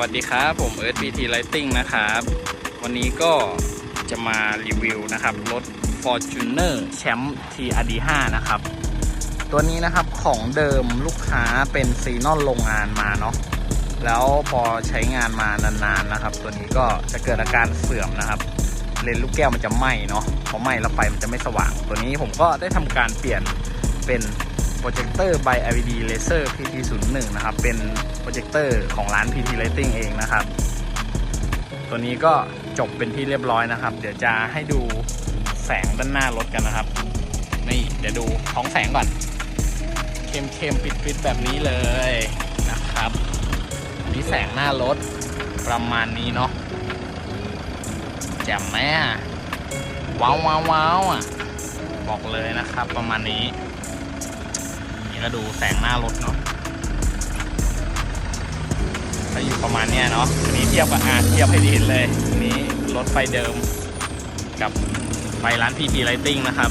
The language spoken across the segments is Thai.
วัสดีครับ ผมเอิร์ธ BT Lighting นะครับ วันนี้ก็จะมารีวิวนะครับ รถ Fortuner แชมป์ TRD 5 นะครับ ตัวนี้นะครับของเดิมลูกค้าเป็นซีนอนโรงงานมาเนาะแล้วพอใช้งานมานานๆนะครับ ตัวนี้ก็จะเกิดอาการเสื่อมนะครับ เลนลูกแก้วมันจะไหม้เนาะพอไหม้แล้วไฟมันจะไม่สว่าง ตัวนี้ผมก็ได้ทำการเปลี่ยนเป็น โปรเจคเตอร์ by LED Laser PT01 นะครับ เป็นโปรเจคเตอร์ของร้าน PT Lighting เองนะครับ ตัวนี้ก็จบเป็นที่เรียบร้อยนะครับ เดี๋ยวจะให้ดูแสงด้านหน้ารถกันนะครับ นี่เดี๋ยวดูท้องแสงก่อน เข้มเข้มปิดๆแบบนี้เลยนะครับนนี้แสงหน้ารถประมาณนี้เนาะแจ่มไหมอะว้าวว้าวว้าวอะบอกเลยนะครับประมาณนี้ ก็ดูแสงหน้ารถเนาะก็อยู่ประมาณเนี้ยเนาะอันนี้เทียบกับอาเทียบให้ดีเห็นเลยอันนี้รถไฟเดิม กับไฟร้าน PT Lighting นะครับ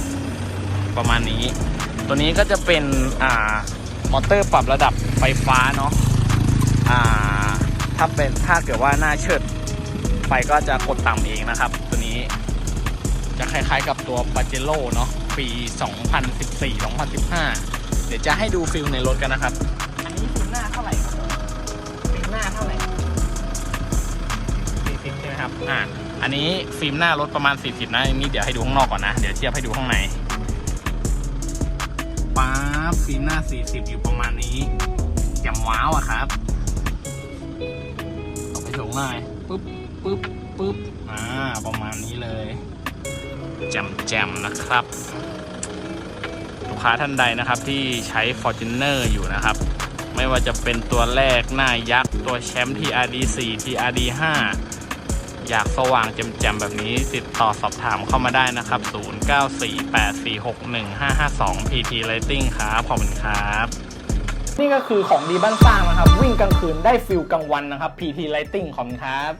ประมาณนี้ ตัวนี้ก็จะเป็นอ่ามอเตอร์ปรับระดับไฟฟ้าเนาะอ่าถ้าเป็นถ้าเกิดว่าหน้าเชิดไฟก็จะกดต่ำเองนะครับ ตัวนี้จะคล้ายๆกับตัวปาเจโร่เนาะปี 2014-2015 เดี๋ยวจะให้ดูฟิลในรถกันนะครับ อันนี้ฟิลหน้าเท่าไหร่ครับฟิลหน้าเท่าไหร่40ใช่ไหมครับ อ่า อันนี้ฟิล์มหน้ารถประมาณ 40 นะอันนี้เดี๋ยวให้ดูข้างนอกก่อนนะ เดี๋ยวเทียบให้ดูข้างในป๊าบฟิล์มหน้า 40 อยู่ประมาณนี้แจ่มว้าวอะครับเอาไปถุงหน่อยปึ๊บปึ๊บปึ๊บอ่า ประมาณนี้เลยแจมแจมๆนะครับลูก ค้าท่านใดนะครับที่ใช้ Fortuner อยู่นะครับ ไม่ว่าจะเป็นตัวแรกหน้ายักษ์ ตัวแชมป์ TRD 4 TRD 5อยากสว่างแจ่มๆแบบนี้ติดต่อสอบถามเข้ามาได้นะครับ 0948461552 PT Lighting ครับขอบคุณครับนี่ก็คือของดีบ้านสร้างนะครับ วิ่งกลางคืนได้ฟิลกลางวันนะครับ PT Lighting ขอบคุณครับ